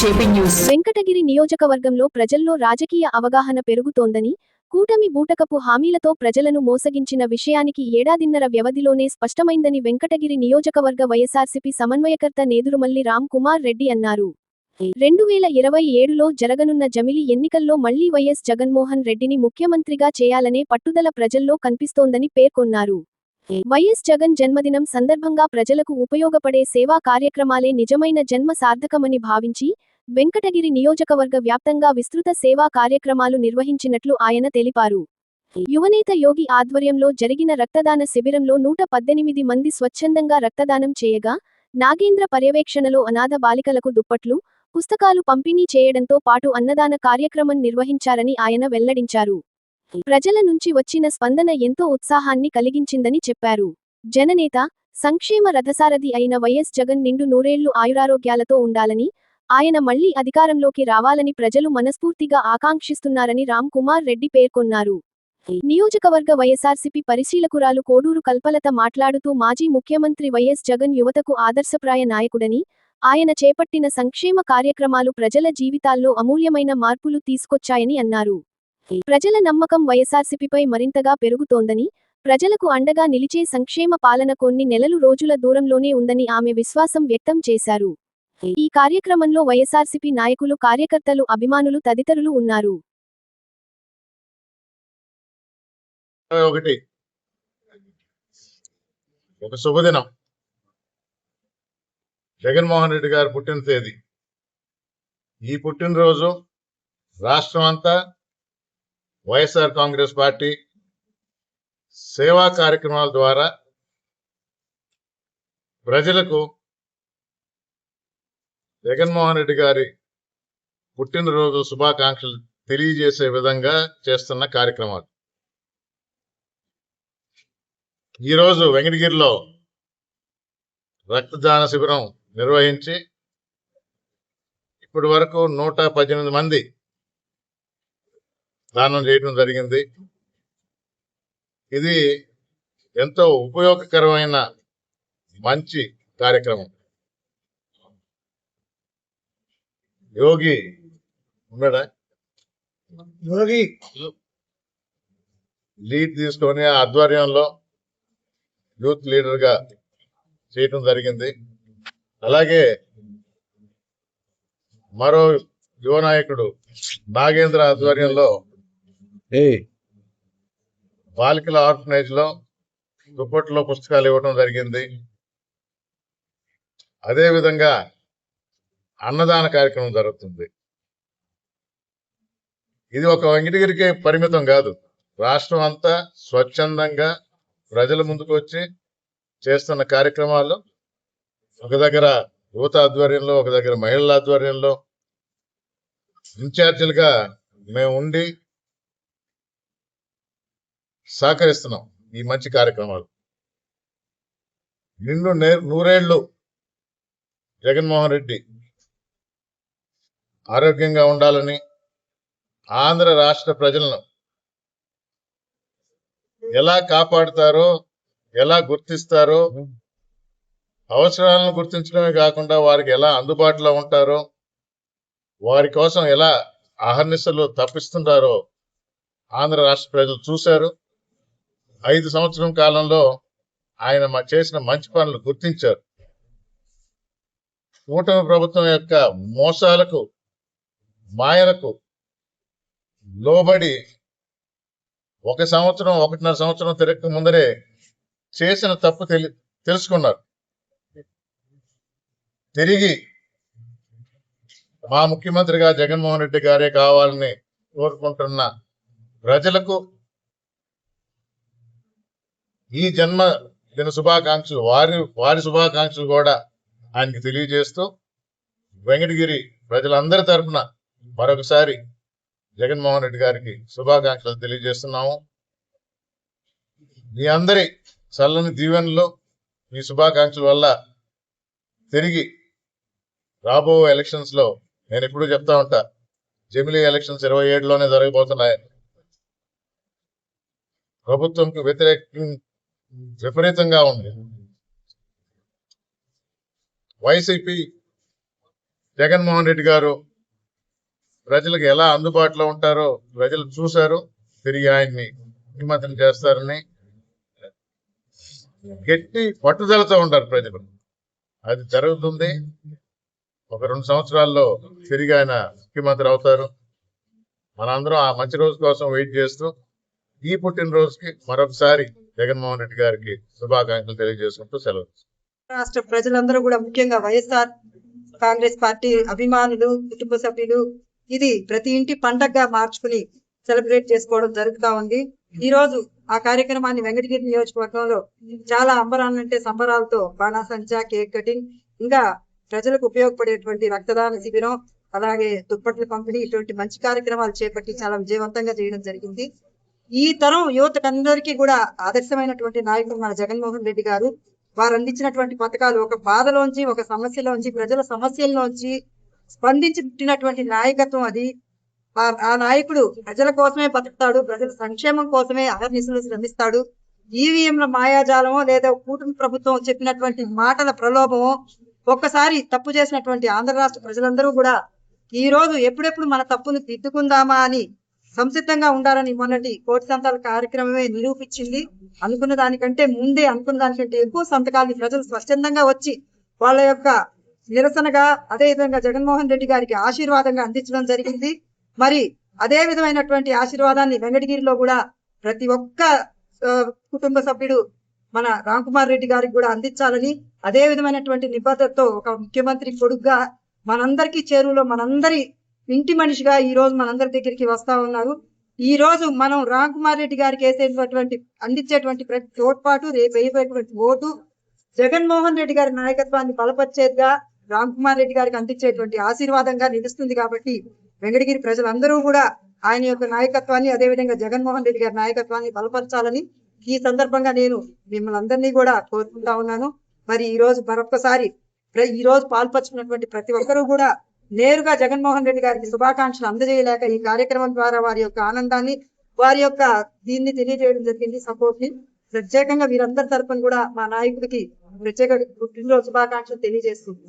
JP news. Venkatagiri నియోజకవర్గంలో ప్రజల్లో రాజకీయ అవగాహన పెరుగుతోందని కూటమి బూటకపు హామీలతో ప్రజలను మోసగించిన విషయానికి ఏడాదిన్నర వ్యవధిలోనే స్పష్టమైందని వెంకటగిరి నియోజకవర్గ వైఎస్ఆర్సీపీ సమన్వయకర్త నేదురుమల్లి రామ్ కుమార్ రెడ్డి అన్నారు. రెండు వేల ఇరవై ఏడులో జరగనున్న జమిలి ఎన్నికల్లో మళ్ళీ వైఎస్ జగన్మోహన్ రెడ్డిని ముఖ్యమంత్రిగా చేయాలనే పట్టుదల ప్రజల్లో కనిపిస్తోందని పేర్కొన్నారు. వైఎస్ జగన్ జన్మదినం సందర్భంగా ప్రజలకు ఉపయోగపడే సేవా కార్యక్రమాలే నిజమైన జన్మ సార్థకమని భావించి వెంకటగిరి నియోజకవర్గ వ్యాప్తంగా విస్తృత సేవా కార్యక్రమాలు నిర్వహించినట్లు ఆయన తెలిపారు. యువనేత యోగి ఆధ్వర్యంలో జరిగిన రక్తదాన శిబిరంలో నూట పద్దెనిమిది మంది స్వచ్ఛందంగా రక్తదానం చేయగా నాగేంద్ర పర్యవేక్షణలో అనాథ బాలికలకు దుప్పట్లు పుస్తకాలు పంపిణీ చేయడంతో పాటు అన్నదాన కార్యక్రమం నిర్వహించారని ఆయన వెల్లడించారు. ప్రజల నుంచి వచ్చిన స్పందన ఎంతో ఉత్సాహాన్ని కలిగించిందని చెప్పారు. జననేత సంక్షేమ రథసారథి అయిన వైఎస్ జగన్ నిండు నూరేళ్ళు ఆయురారోగ్యాలతో ఉండాలని ఆయన మళ్ళీ అధికారంలోకి రావాలని ప్రజలు మనస్ఫూర్తిగా ఆకాంక్షిస్తున్నారని రామ్ కుమార్ రెడ్డి పేర్కొన్నారు. నియోజకవర్గ వైఎస్ఆర్సీపీ పరిశీలకురాలు కోడూరు కల్పలత మాట్లాడుతూ మాజీ ముఖ్యమంత్రి వైఎస్ జగన్ యువతకు ఆదర్శప్రాయ నాయకుడని ఆయన చేపట్టిన సంక్షేమ కార్యక్రమాలు ప్రజల జీవితాల్లో అమూల్యమైన మార్పులు తీసుకొచ్చాయని అన్నారు. ప్రజల నమ్మకం వైఎస్ఆర్సీపీపై మరింతగా పెరుగుతోందని ప్రజలకు అండగా నిలిచే సంక్షేమ పాలన కొన్ని నెలలు రోజుల దూరంలోనే ఉందని ఆమె విశ్వాసం వ్యక్తం చేశారు. ఈ కార్యక్రమంలో వైఎస్ఆర్సీపీ నాయకులు కార్యకర్తలు అభిమానులు తదితరులు ఉన్నారు. ఒకటి. ఒక శుభదినం. జగన్మోహన్ రెడ్డి గారు పుట్టిన తేదీ. ఈ పుట్టినరోజు రాష్ట్రం అంతా వైఎస్ఆర్ కాంగ్రెస్ పార్టీ సేవా కార్యక్రమాల ద్వారా ప్రజలకు జగన్మోహన్ రెడ్డి గారి పుట్టినరోజు శుభాకాంక్షలు తెలియజేసే విధంగా చేస్తున్న కార్యక్రమాలు. ఈరోజు వెంకటగిరిలో రక్తదాన శిబిరం నిర్వహించి ఇప్పటి వరకు నూట పద్దెనిమిది మంది దానం చేయడం జరిగింది. ఇది ఎంతో ఉపయోగకరమైన మంచి కార్యక్రమం. యోగి ఉన్నాడా? యోగి. లీడ్ తీసుకొని ఆ ఆధ్వర్యంలో యూత్ లీడర్గా చేయటం జరిగింది. అలాగే మరో యువ నాయకుడు నాగేంద్ర ఆధ్వర్యంలో ఏ. బాలికల ఆర్ఫనైజ్లో దుప్పట్లో పుస్తకాలు ఇవ్వడం జరిగింది. అదే విధంగా అన్నదాన కార్యక్రమం జరుగుతుంది. ఇది ఒక వెంకటగిరికే పరిమితం కాదు. రాష్ట్రం అంతా స్వచ్ఛందంగా ప్రజల ముందుకు వచ్చి చేస్తున్న కార్యక్రమాలు ఒక దగ్గర యువత ఆధ్వర్యంలో ఒక దగ్గర మహిళల ఆధ్వర్యంలో ఇన్ఛార్జీలుగా మేము ఉండి సహకరిస్తున్నాం ఈ మంచి కార్యక్రమాలు. నిన్ను నూరేళ్ళు జగన్మోహన్ రెడ్డి ఆరోగ్యంగా ఉండాలని ఆంధ్ర రాష్ట్ర ప్రజలను ఎలా కాపాడుతారో ఎలా గుర్తిస్తారో అవసరాలను గుర్తించడమే కాకుండా వారికి ఎలా అందుబాటులో ఉంటారో వారి కోసం ఎలా అహర్నిశలు తప్పిస్తుంటారో ఆంధ్ర రాష్ట్ర ప్రజలు చూశారు. ఐదు సంవత్సరం కాలంలో ఆయన చేసిన మంచి పనులు గుర్తించారు. కూటమి ప్రభుత్వం యొక్క మోసాలకు మాయలకు లోబడి ఒక సంవత్సరం ఒకటిన్నర సంవత్సరం తిరగక ముందరే చేసిన తప్పు తెలి తెలుసుకున్నారు. తిరిగి మా ముఖ్యమంత్రిగా జగన్మోహన్ రెడ్డి గారే కావాలని కోరుకుంటున్న ప్రజలకు ఈ జన్మ దిన శుభాకాంక్షలు వారి వారి శుభాకాంక్షలు కూడా ఆయనకి తెలియజేస్తూ వెంకటగిరి ప్రజలందరి తరపున మరొకసారి జగన్మోహన్ రెడ్డి గారికి శుభాకాంక్షలు తెలియజేస్తున్నాము. మీ అందరి చల్లని దీవెనలు మీ శుభాకాంక్షల వల్ల తిరిగి రాబో ఎలక్షన్స్లో నేను ఎప్పుడూ చెప్తా ఉంటా జమిలీ ఎలక్షన్స్ ఇరవై ఏడులోనే జరగబోతున్నాయి. ప్రభుత్వంకి వ్యతిరేక విపరీతంగా ఉంది. వైసీపీ జగన్మోహన్ రెడ్డి గారు ప్రజలకు ఎలా అందుబాటులో ఉంటారో ప్రజలు చూశారు తిరిగి ఆయన్ని ముఖ్యమంత్రిని చేస్తారని గట్టి పట్టుదలతో ఉంటారు ప్రజలు. అది జరుగుతుంది. ఒక రెండు సంవత్సరాల్లో తిరిగి ఆయన ముఖ్యమంత్రి అవుతారు. మనందరం ఆ మంచి రోజు కోసం వెయిట్ చేస్తూ ఈ పుట్టినరోజుకి మరొకసారి జగన్మోహన్ రెడ్డి గారికి శుభాకాంక్షలు తెలియజేసుకుంటూ సెలవు. రాష్ట్ర ప్రజలందరూ కూడా ముఖ్యంగా వైఎస్ఆర్ కాంగ్రెస్ పార్టీ అభిమానులు కుటుంబ సభ్యులు ఇది ప్రతి ఇంటి పండగగా మార్చుకుని సెలబ్రేట్ చేసుకోవడం జరుగుతా ఉంది. ఈ రోజు ఆ కార్యక్రమాన్ని వెంకటగిరి నియోజకవర్గంలో చాలా అంబరాలంటే సంబరాలతో బాణాసంచా కేక్ కటింగ్ ఇంకా ప్రజలకు ఉపయోగపడేటువంటి రక్తదాన శిబిరం అలాగే దుప్పట్ల పంపిణీ ఇటువంటి మంచి కార్యక్రమాలు చేపట్టి చాలా విజయవంతంగా చేయడం జరిగింది. ఈ తరం యువతకందరికీ కూడా ఆదర్శమైనటువంటి నాయకుడు మన జగన్మోహన్ రెడ్డి గారు. వారు అందించినటువంటి పథకాలు ఒక బాధలోంచి ఒక సమస్యలోంచి ప్రజల సమస్యల్లోంచి స్పందించి పుట్టినటువంటి నాయకత్వం అది. ఆ- నాయకుడు ప్రజల కోసమే బతుకుతాడు ప్రజల సంక్షేమం కోసమే అహర్నిశలు శ్రమిస్తాడు. ఈవీఎంల మాయాజాలమో లేదా కూటమి ప్రభుత్వం చెప్పినటువంటి మాటల ప్రలోభమో ఒక్కసారి తప్పు చేసినటువంటి ఆంధ్ర రాష్ట్ర ప్రజలందరూ కూడా ఈ రోజు ఎప్పుడెప్పుడు మన తప్పును దిద్దుకుందామా అని సంసిద్ధంగా ఉండాలని మొన్నటి కోటి సంతాల కార్యక్రమమే నిరూపించింది. అనుకున్న దానికంటే ముందే అనుకున్న దానికంటే ఎక్కువ సంతకాలని ప్రజలు స్వచ్ఛందంగా వచ్చి వాళ్ళ యొక్క నిరసనగా అదే విధంగా జగన్మోహన్ రెడ్డి గారికి ఆశీర్వాదంగా అందించడం జరిగింది. మరి అదే విధమైనటువంటి ఆశీర్వాదాన్ని వెంకటగిరిలో కూడా ప్రతి ఒక్క కుటుంబ సభ్యుడు మన రామ్ కుమార్ రెడ్డి గారికి కూడా అందించాలని అదే విధమైనటువంటి నిబద్ధతతో ఒక ముఖ్యమంత్రి కొడుగ్గా మనందరికీ చేరువలో మనందరి ఇంటి మనిషిగా ఈ రోజు మనందరి దగ్గరికి వస్తా ఉన్నారు. ఈ రోజు మనం రామ్ కుమార్ రెడ్డి గారికి వేసేటటువంటి అందించేటువంటి ప్రతి తోడ్పాటు రేపు వేయబోయేటువంటి ఓటు జగన్మోహన్ రెడ్డి గారి నాయకత్వాన్ని బలపరిచేదిగా రామ్ కుమార్ రెడ్డి గారికి అందించేటువంటి ఆశీర్వాదంగా నిలుస్తుంది కాబట్టి వెంకటగిరి ప్రజలందరూ కూడా ఆయన యొక్క నాయకత్వాన్ని అదేవిధంగా జగన్మోహన్ రెడ్డి గారి నాయకత్వాన్ని బలపరచాలని ఈ సందర్భంగా నేను మిమ్మల్ని అందరినీ కూడా కోరుకుంటా ఉన్నాను. మరి ఈ రోజు మరొకసారి ఈ రోజు పాల్పంచుకున్నటువంటి ప్రతి ఒక్కరూ కూడా నేరుగా జగన్మోహన్ రెడ్డి గారికి శుభాకాంక్షలు అందజేయలేక ఈ కార్యక్రమం ద్వారా వారి యొక్క ఆనందాన్ని వారి యొక్క దీన్ని తెలియజేయడం జరిగింది. సపోర్ట్ని ప్రత్యేకంగా వీరందరి తరఫున కూడా మా నాయకుడికి ప్రత్యేక పుట్టినరోజు శుభాకాంక్షలు తెలియజేస్తుంది